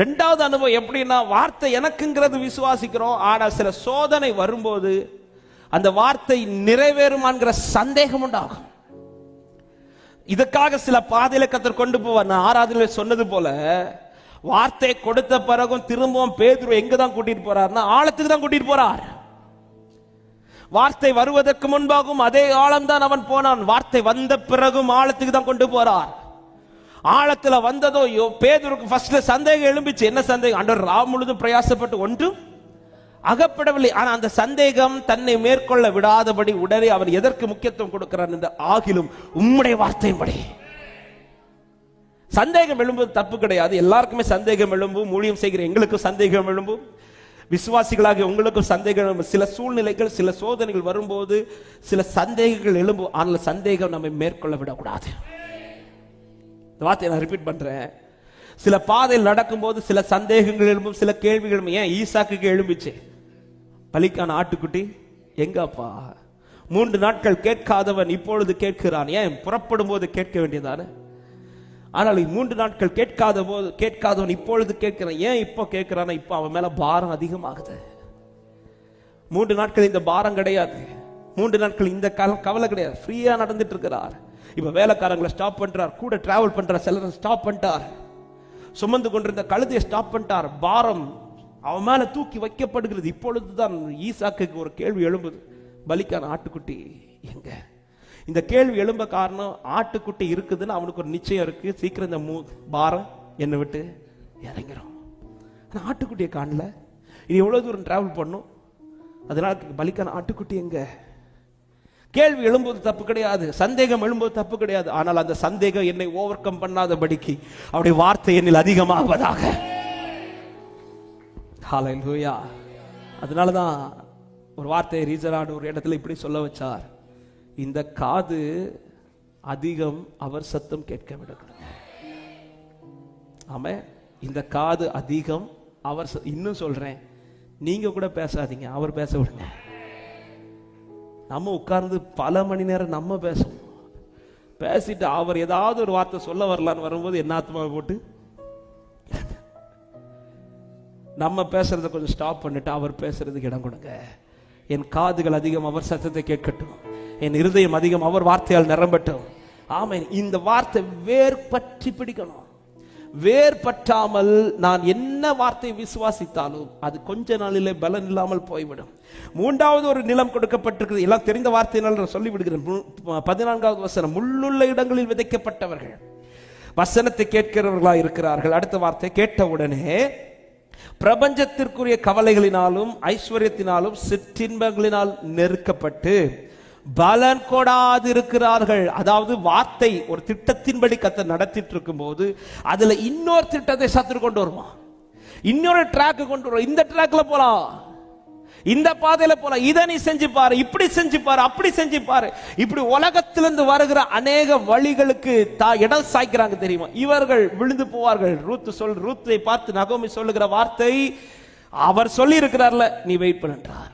ரெண்டாவது அனுபவம் எப்படின்னா வார்த்தை எனக்குங்கிறது விசுவாசிக்கிறோம் ஆனால் சில சோதனை வரும்போது அந்த வார்த்தை நிறைவேறுமாங்கிற சந்தேகம் உண்டாகும். இதுக்காக சில பாதையில கத்தர் கொண்டு போவார். நான் ஆராதனை சொன்னது போல வார்த்தை கொடுத்த பிறகும் திரும்பவும் பேதுரு எங்க தான் கூட்டிட்டு போறாருன்னா ஆழத்துக்கு தான் கூட்டிட்டு போறார். வார்த்தை வருவதற்கு முன்பாகவும் அதே ஆழம்தான் அவன் போனான். வார்த்தை வந்த பிறகும் ஆழத்துக்கு தான் கொண்டு போறார். ஆழத்துல வந்ததோ யோ பேதுருக்கு ஃபர்ஸ்ட்ல சந்தேகம் எழும்பிச்சு. என்ன சந்தேகம்? ஆண்டவர் ராம் முழுதும் பிரயாசப்பட்டு ஒன்றும் அகப்படவில்லை. ஆனால் அந்த சந்தேகம் தன்னை மேற்கொள்ள விடாதபடி உடனே அவர் எதற்கு முக்கியத்துவம் கொடுக்கிறார் இந்த ஆகிலும் உம்முடைய வார்த்தையின்படி. சந்தேகம் எழும்புவது தப்பு கிடையாது. எல்லாருக்குமே சந்தேகம் எழும்பும் ஊழியம் செய்கிற எங்களுக்கும் சந்தேகம் எழும்பும். விசுவாசிகளாக உங்களுக்கும் சந்தேகம் சில சூழ்நிலைகள் சில சோதனைகள் வரும்போது சில சந்தேகங்கள் எழும்பும். ஆனால் சந்தேகம் நம்மை மேற்கொள்ள விடக்கூடாது. இந்த வார்த்தையை நான் ரிப்பீட் பண்றேன். சில பாதையில் நடக்கும்போது சில சந்தேகங்கள் எழும்பும் சில கேள்விகள் ஏன் ஈசாக்குக்கு எழும்பிச்சு? பலிக்கான ஆட்டுக்குட்டி எங்கப்பா? மூன்று நாட்கள் கேட்காதவன் இப்பொழுது கேட்கிறான். ஏன் புறப்படும் போது கேட்க வேண்டியதானே? ஆனால் மூன்று நாட்கள் கேட்காத போது கேட்காதவன் இப்பொழுது கேட்கிறான். ஏன் இப்போ கேட்கிறான் இப்போ அவன் மேல பாரம் அதிகமாகுது. மூன்று நாட்கள் இந்த பாரம் கிடையாது. மூன்று நாட்கள் இந்த கவலை கிடையாது. ஃப்ரீயா நடந்துட்டு இருக்கிறார். இப்போ வேலைக்காரங்களை ஸ்டாப் பண்ணுறார் கூட டிராவல் பண்றார் சிலரை ஸ்டாப் பண்ணிட்டார். சுமந்து கொண்டிருந்த கழுதையை ஸ்டாப் பண்ணிட்டார். பாரம் அவன் மேலே தூக்கி வைக்கப்படுகிறது. இப்பொழுதுதான் ஈசாக்கு ஒரு கேள்வி எழும்புது. பலிக்கான ஆட்டுக்குட்டி எங்க? இந்த கேள்வி எழும்ப காரணம் ஆட்டுக்குட்டி இருக்குதுன்னு அவனுக்கு ஒரு நிச்சயம் இருக்கு. சீக்கிரம் இந்த மூ பாரம் என்னை விட்டு இறங்கிறோம் ஆனால் ஆட்டுக்குட்டியை காணல. இது எவ்வளோ தூரம் டிராவல் பண்ணும்? அதனால பலிக்கான ஆட்டுக்குட்டி எங்கே? கேள்வி எழும்போது தப்பு கிடையாது சந்தேகம் எழும்போது தப்பு கிடையாது. ஆனால் அந்த சந்தேகம் என்னை ஓவர் கம் பண்ணாதபடிக்கு அவருடைய வார்த்தை என்னில் அதிகமாவதாக. அதனால தான் ஒரு வார்த்தையை ரீசனான ஒரு இடத்துல இப்படி சொல்ல வச்சார். இந்த காது அதிகம் அவர் சத்தம் கேட்க விடக்கூடாது. ஆமாம் இந்த காது அதிகம் அவர் இன்னும் சொல்கிறேன் நீங்கள் கூட பேசாதீங்க அவர் பேச விடுங்க. நம்ம உட்கார்ந்து பல மணி நேரம் நம்ம பேசுவோம். பேசிட்டு அவர் ஏதாவது ஒரு வார்த்தை சொல்ல வரலான்னு வரும்போது என்ன ஆத்மாவை போட்டு? நம்ம பேசுறத கொஞ்சம் ஸ்டாப் பண்ணிட்டு அவர் பேசுறதுக்கு இடம் கொடுங்க. என் காதுகள் அதிகம் அவர் சத்தத்தை கேட்கட்டும். என் இருதயம் அதிகம் அவர் வார்த்தையால் நிரம்பட்டும். ஆமாம் இந்த வார்த்தை வேர் பற்றி பிடிக்கணும். வேர்பற்றாமல் நான் என்ன வார்த்தை விசுவாசித்தாலும் அது கொஞ்ச நாளிலே பலன் இல்லாமல் போய்விடும். மூன்றாவது ஒரு நிலம் கொடுக்கப்பட்டிருக்கிறது எல்லாம் தெரிந்த வார்த்தையினால் நான் சொல்லி பதினான்காவது வசனம். முள்ளுள்ள இடங்களில் விதைக்கப்பட்டவர்கள். வசனத்தை கேட்கிறவர்களாக இருக்கிறார்கள். அடுத்த வார்த்தை கேட்டவுடனே பிரபஞ்சத்திற்குரிய கவலைகளினாலும் ஐஸ்வர்யத்தினாலும் சிற்றின்பங்களினால் நெருக்கப்பட்டு பலன் கொடாது இருக்கிறார்கள் அதாவது வார்த்தை ஒரு திட்டத்தின்படி கத்த நடத்திட்டு இருக்கும்போது அதுல இன்னொரு திட்டத்தை சத்துரு கொண்டு வருமா இன்னொரு ட்ராக் கொண்டு வரும் இந்த ட்ராக்ல போலாம் இந்த பாதையில போலாம் இதை நீ செஞ்சு பாரு இப்படி செஞ்சு பாரு அப்படி செஞ்சு பாரு இப்படி உலகத்திலிருந்து வருகிற அநேக வழிகளுக்கு தா இடம் சாய்க்கிறாங்க தெரியுமா? இவர்கள் விழுந்து போவார்கள். ரூத்து சொல் ரூத்தை பார்த்து நகோமி சொல்லுகிற வார்த்தை அவர் சொல்லி இருக்கிறார்ல நீ வெயிட் பண்ணுன்றார்.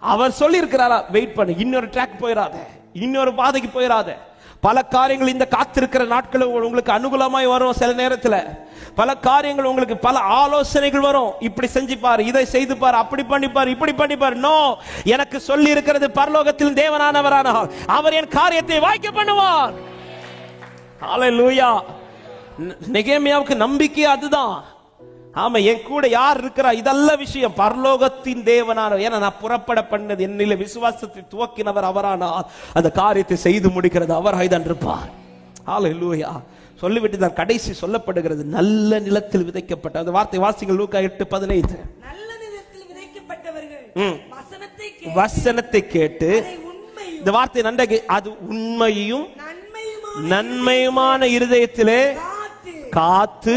அவர் சொல்லி இருக்கிறாரா வெயிட் பண்ணு இன்னொரு ட்ராக் போயிடாத இன்னொரு பாதைக்கு போயிடாத பல காரியங்கள் இந்த காத்திருக்கிற நாட்கள் உங்களுக்கு அனுகூலமாய் வரும் சில நேரத்தில். பல காரியங்கள் உங்களுக்கு பல ஆலோசனைகள் வரும். இப்படி செஞ்சு பாரு இதை செய்து பாரு அப்படி பண்ணிப்பார் இப்படி பண்ணிப்பார் நோ எனக்கு சொல்லி இருக்கிறது பரலோகத்தில் தேவனானவரானால். அவர் என் காரியத்தை வாய்க்க பண்ணுவார். லூயா நெகேமியாவுக்கு நம்பிக்கை அதுதான். ஆமா என் கூட யார் இருக்கிறா? இதல்ல விஷயம். பரலோகத்தின் தேவனான ஏன்னா நான் புறப்பட பண்ணது என்னில விசுவாசத்தை துவக்கினவர் அவரானால். அந்த காரியத்தை செய்து முடிக்கிறது அவராய் தான் இருப்பார். ஹalleluya. சொல்லிவிட்டு தான் கடைசி சொல்லப்படுகிறது. நல்ல நிலத்தில் விதைக்கப்பட்ட அந்த வார்த்தை வாசிங்கள் லூக்கா எட்டு பதினைந்து. வசனத்தை கேட்டு இந்த வார்த்தை நன்றாக அது உண்மையும் நன்மையுமான இருதயத்திலே காத்து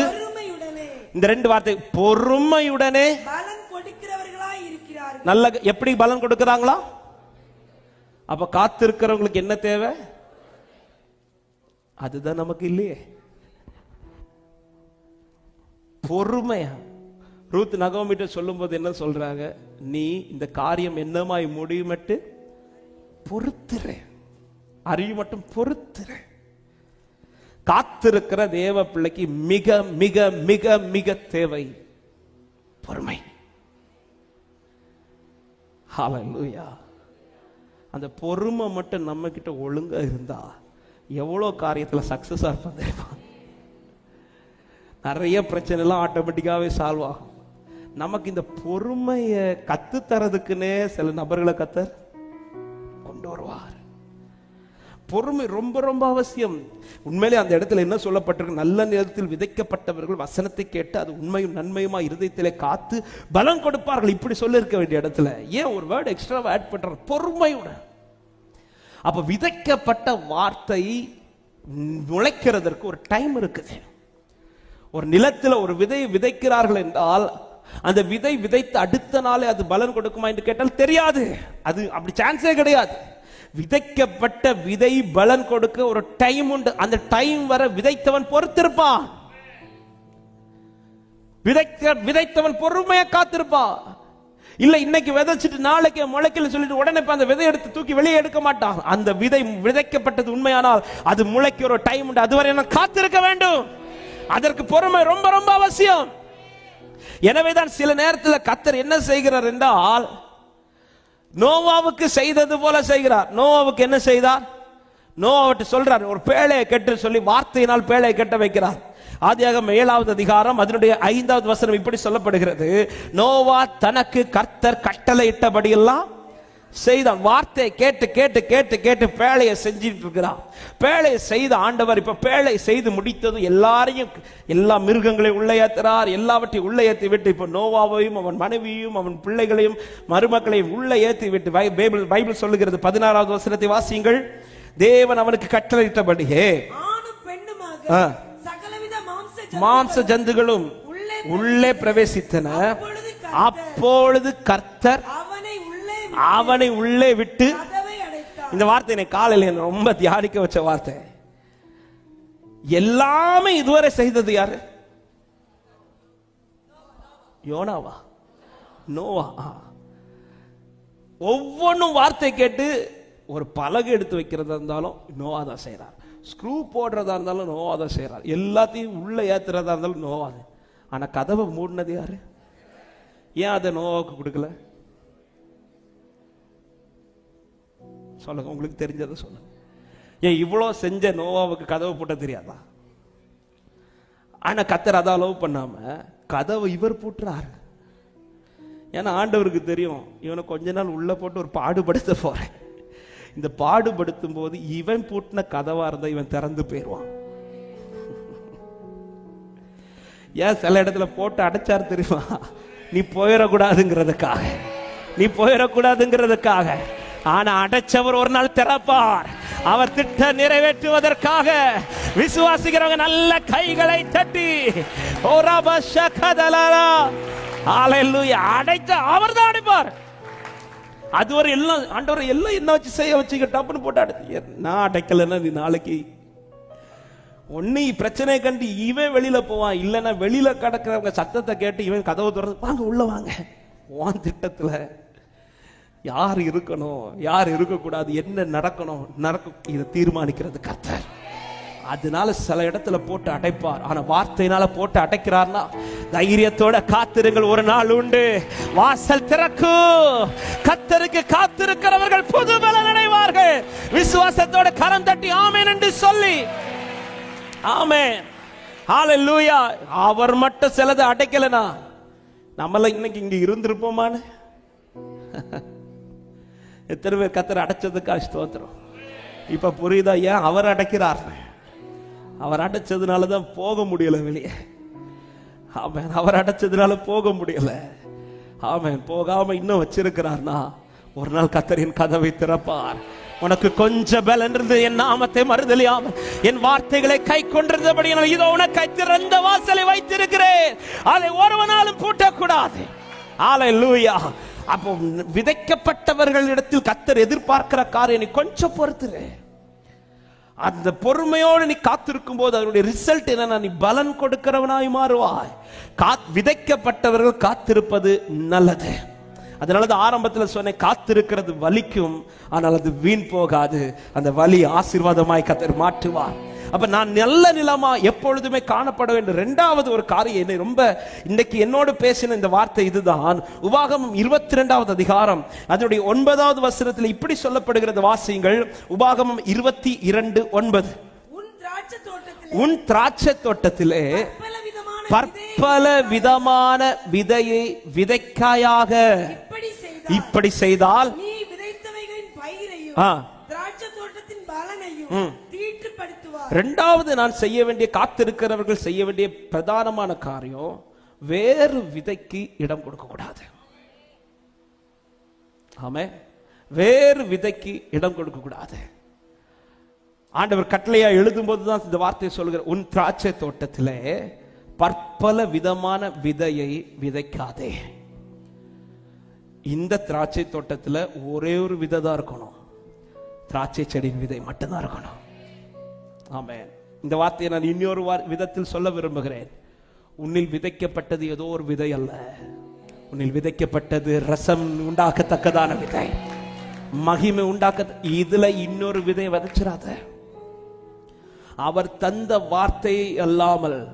இந்த ரெண்டு வார்த்தை பொறுமையுடனே நல்ல எப்படி பலன் கொடுக்கறாங்களா? அப்ப காத்திருக்கிறவங்களுக்கு என்ன தேவை? அதுதான் நமக்கு இல்லையே. பொறுமையா. ரூத் நகோமிட்ட சொல்லும்போது என்ன சொல்றாங்க? நீ இந்த காரியம் என்னமாய் முடியுமட்டு பொறுத்துற அறிவு மட்டும் பொறுத்துற காத்திருக்கிற தேவ பிள்ளைக்கு மிக மிக மிக மிக தேவை. பொறுமை. ஹalleluya. அந்த பொறுமை மட்டும் நம்ம கிட்ட ஒழுங்கா இருந்தா எவ்வளோ காரியத்தில் சக்சஸா இருப்போம் தெரியுமா? நிறைய பிரச்சனைலாம் ஆட்டோமேட்டிக்காகவே ஆட்டோமேட்டிக்காவே சால்வ் ஆகும். நமக்கு இந்த பொறுமையை கத்து தரதுக்குன்னே சில நபர்களை கத்தர். பொறுமை ரொம்ப ரொம்ப அவசியம். உண்மையிலே அந்த இடத்துல என்ன சொல்லப்பட்டிருக்கு? நல்ல நேரத்தில் விதைக்கப்பட்டவர்கள் வசனத்தை கேட்டு அது உண்மையும் நன்மையுமா இருதயத்திலே காத்து பலம் கொடுப்பார்கள். இப்படி சொல்லியிருக்க வேண்டிய இடத்துல. ஏன் ஒரு வேர்டு எக்ஸ்ட்ரா ஆட் பண்றார்? பொறுமையோட. அப்ப விதைக்கப்பட்ட வார்த்தை நுழைக்கிறதற்கு ஒரு டைம் இருக்குது. ஒரு நிலத்தில் ஒரு விதையை விதைக்கிறார்கள் என்றால் அந்த விதை விதைத்து அடுத்த நாளே அது பலன் கொடுக்குமா என்று கேட்டால் தெரியாது. அது அப்படி சான்ஸே கிடையாது. விதைக்கப்பட்ட விதை பலன் கொடுக்க ஒரு டைம் உண்டு. அந்த டைம் வர விதைத்தவன் பொறுத்திருப்பான். விதைக்க விதைத்தவன் பொறுமையா காத்திருப்பான். இல்ல இன்னைக்கு விதைச்சிட்டு நாளைக்கு முளைக்கல சொல்லிட்டு உடனே அந்த விதை எடுத்து தூக்கி வெளியே எடுக்க மாட்டான். அந்த விதை விதைக்கப்பட்டது உண்மையானால் அது முளைக்க ஒரு டைம் உண்டு. அதுவரை நான் காத்திருக்க வேண்டும். அதற்கு பொறுமை ரொம்ப ரொம்ப அவசியம். எனவேதான் சில நேரத்தில் கத்தர் என்ன செய்கிறார் என்றால் நோவாவுக்கு செய்தது போல செய்கிறார். நோவாவுக்கு என்ன செய்தார்? நோவாவிட்டு சொல்றார் ஒரு பேழையை கெட்டு சொல்லி வார்த்தையினால் பேழையை கெட்ட வைக்கிறார். ஆதியாகம் ஏழாவது அதிகாரம் அதனுடைய ஐந்தாவது வசனம் இப்படி சொல்லப்படுகிறது. நோவா தனக்கு கர்த்தர் கட்டளை இட்டபடியெல்லாம் செய்தான் வார்த்தையை கேட்டு கேட்டு கேட்டு கேட்டு பேழையை செஞ்சிட்டு இருக்கிறான். பேழையை செய்த ஆண்டவர் இப்ப பேழை செய்து முடித்தது எல்லாரையும் எல்லா மிருகங்களையும் உள்ள ஏத்துறார் எல்லாவற்றையும் உள்ள ஏத்தி விட்டு இப்ப நோவாவையும் அவன் மனைவியும் அவன் பிள்ளைகளையும் மருமக்களையும் உள்ள ஏத்தி விட்டு பைபிள் பைபிள் சொல்லுகிறது பதினாறாவது வசனத்தை வாசியுங்கள். தேவன் அவனுக்கு கட்டளையிட்டபடியே மாம்ச ஜந்துகளும் உள்ளே பிரவேசித்தன. அப்பொழுது கர்த்தர் அவனை உள்ளே விட்டு இந்த வார்த்தை என்னை காலையில் என்னை ரொம்ப தியானிக்க வச்ச வார்த்தை. எல்லாமே இதுவரை செய்தது யாரு? யோனாவா? நோவா. ஒவ்வொன்றும் வார்த்தை கேட்டு ஒரு பலகை எடுத்து வைக்கிறதா இருந்தாலும் நோவா தான் செய்கிறார் ஸ்க்ரூ போடுறதா இருந்தாலும் நோவா தான் செய்கிறார் எல்லாத்தையும் உள்ள ஏத்துறதா இருந்தாலும் நோவா தான். ஆனா கதவை மூடினது யாரு? ஏன் அதை நோவாவுக்கு கொடுக்கல? சொல்லுங்க உங்களுக்கு தெரிஞ்சதை சொல்லுங்க. ஏன் இவ்வளோ செஞ்ச நோவாவுக்கு கதவு போட்ட தெரியாதா? ஆனால் கத்தர் அதை அளவு பண்ணாம கதவை இவர் பூட்டுறாரு. ஏன்னா ஆண்டவருக்கு தெரியும் இவனை கொஞ்ச நாள் உள்ள போட்டு ஒரு பாடுபடுத்த போறேன். இந்த பாடுபடுத்தும் போது இவன் பூட்டின கதவா இருந்தா இவன் திறந்து போயிடுவான் ஏன் சில இடத்துல போட்டு அடைச்சாரு தெரியுமா? நீ போயிடக்கூடாதுங்கிறதுக்காக. நீ போயிடக்கூடாதுங்கிறதுக்காக. ஆனா அடைச்சவர் ஒரு நாள் திறப்பார். அவர் திட்ட நிறைவேற்றுவதற்காக விசுவாசிக்கிறவங்க நல்ல கைகளை தட்டி ஓராப அடைத்த அவர் தான் அடைப்பார். அதுவரை எல்லாம் ஆண்டவர் எல்லாம் என்ன வச்சு செய்ய வச்சுக்க டப்புன்னு போட்டு அடைச்சு. நான் அடைக்கலைன்னா நீ நாளைக்கு ஒன்னு பிரச்சனை கண்டு இவன் வெளியில போவான். இல்லைன்னா வெளியில கிடக்கிறவங்க சத்தத்தை கேட்டு இவன் கதவை திறந்து வாங்க உள்ள வாங்க. உன் திட்டத்துல யார் இருக்கணும் யார் இருக்கக்கூடாது என்ன நடக்கணும் நடக்கும் இதை தீர்மானிக்கிறது கர்த்தர். அதனால சில இடத்துல போட்டு அடைப்பார். ஆனா வார்த்தையினால போட்டு அடைக்கிறார்னா தைரியத்தோட காத்திருங்கள் ஒரு நாள் உண்டு. வாசல் திறக்கும். கத்தருக்கு காத்திருக்கிறவர்கள் புது பலன் அடைவார்கள். விசுவாசத்தோட கரம் தட்டி ஆமேன் என்று சொல்லி. ஆமேன். ஹalleluya அவர் மட்டும் சிலது அடைக்கலனா? நம்மள இன்னைக்கு இங்க இருந்திருப்போமான்னு? எத்தனை பேர் கத்தர் அடைச்சதுக்காக ஸ்தோத்திரம். இப்போ புரியுதா? ஏன் அவர் அடைக்கிறார்? அவர் அடைச்சதுனால தான் போக முடியல வெளியே. ஆமென். அவர் அடைச்சதுனால போக முடியல. ஆமென். போகாம இன்னும் வச்சிருக்கிறார்னா ஒரு நாள் கத்தரின் கதவை திறப்பார். உனக்கு கொஞ்சம் பலன் இருந்து என் நாமத்தை மறுதலியாமல் என் வார்த்தைகளை கை கொண்டிருந்தபடி இதோ உனக்கு திறந்த வாசலை வைத்திருக்கிறேன். அதை ஒருவனாலும் பூட்டக்கூடாது. ஆலை லூயா அப்போ விதைக்கப்பட்டவர்களிடத்தில் கத்தர் எதிர்பார்க்கிற காரியம் நீ கொஞ்சம் பொறுத்துரு. அந்த பொறுமையோடு நீ காத்திருக்கும் போது அதனுடைய ரிசல்ட் என்னன்னா நீ பலன் கொடுக்கிறவனாய் மாறுவாய். காத் விதைக்கப்பட்டவர்கள் காத்திருப்பது நல்லது. அதனால தான் ஆரம்பத்தில் சொன்னேன் காத்திருக்கிறது வலிக்கும் ஆனால் அது வீண் போகாது. அந்த வலி ஆசீர்வாதமாய் கத்தர் மாற்றுவார். அப்ப நான் நல்ல நிலமா எப்பொழுதுமே காணப்பட வேண்டும். இரண்டாவது ஒரு காரியம் என்னை ரொம்ப இன்னைக்கு என்னோடு பேசின இந்த வார்த்தை இதுதான். உபாகமம் இருபத்தி ரெண்டாவது அதிகாரம். அதனுடைய ஒன்பதாவது வசனத்தில் இப்படி சொல்லப்படுகிறது வாசியுங்கள். உபாகமம் இருபத்தி இரண்டு ஒன்பது. உன் திராட்சை தோட்டத்திலே பற்பல விதமான விதையை விதைக்காயாக. இப்படி செய்தால் தோட்டத்தின் பலனையும் தீட்டுப்படுத்துவார். ரெண்டாவது நான் செய்ய வேண்டிய காத்திருக்கிறவர்கள் செய்ய வேண்டிய பிரதானமான காரியம் வேறு விதைக்கு இடம் கொடுக்க கூடாது. ஆமே வேறு விதைக்கு இடம் கொடுக்க கூடாது. ஆண்டவர் கட்டளையா எழுதும்போது தான் இந்த வார்த்தையை சொல்கிற உன் திராட்சை தோட்டத்திலே பற்பல விதமான விதையை விதைக்காதே. இந்த திராட்சை தோட்டத்துல ஒரே ஒரு விதை தான் இருக்கணும். திராட்சை செடியின் விதை மட்டும்தான் இருக்கணும். ஆமேன். இந்த வார்த்தையை நான் இன்னொரு வார்- விதத்தில் சொல்ல விரும்புகிறேன். உன்னில் விதைக்கப்பட்டது ஏதோ ஒரு விதை அல்ல. உன்னில் விதைக்கப்பட்டது ரசம் உண்டாக்கத்தக்கதான விதை. மகிமை உண்டாக்க இதுல இன்னொரு விதை விதைச்சிடாத அவர் தந்த வார்த்தை அல்லாமல்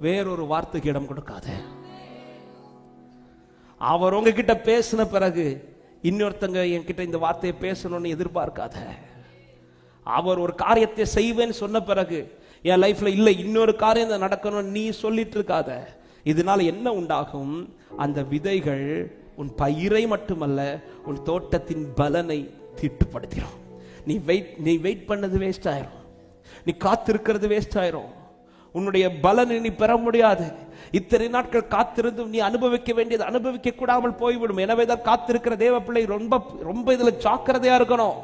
வேறொரு வார்த்தைக்கு இடம் கொடுக்காத. அவர் உங்ககிட்ட பேசின பிறகு இன்னொருத்தங்க என்கிட்ட இந்த வார்த்தையை பேசணும்னு எதிர்பார்க்காத. அவர் ஒரு காரியத்தை செய்வேன்னு சொன்ன பிறகு என் லைஃப்ல இல்லை இன்னொரு காரியம் தான் நடக்கணும் நீ சொல்லிட்டு இருக்காத இதனால என்ன உண்டாகும்? அந்த விதைகள் உன் பயிரை மட்டுமல்ல உன் தோட்டத்தின் பலனை தீட்டுப்படுத்திடும் நீ வெயிட் நீ வெயிட் பண்ணது வேஸ்ட் ஆயிரும். நீ காத்திருக்கிறது வேஸ்ட் ஆயிரும். உன்னுடைய பலனை நீ பெற முடியாது. இத்தனை நாட்கள் காத்திருந்தும் நீ அனுபவிக்க வேண்டியது அனுபவிக்க கூடாமல் போய்விடும். எனவே தான் காத்திருக்கிற தேவ பிள்ளை ரொம்ப ரொம்ப இதுல ஜாக்கிரதையா இருக்கணும்.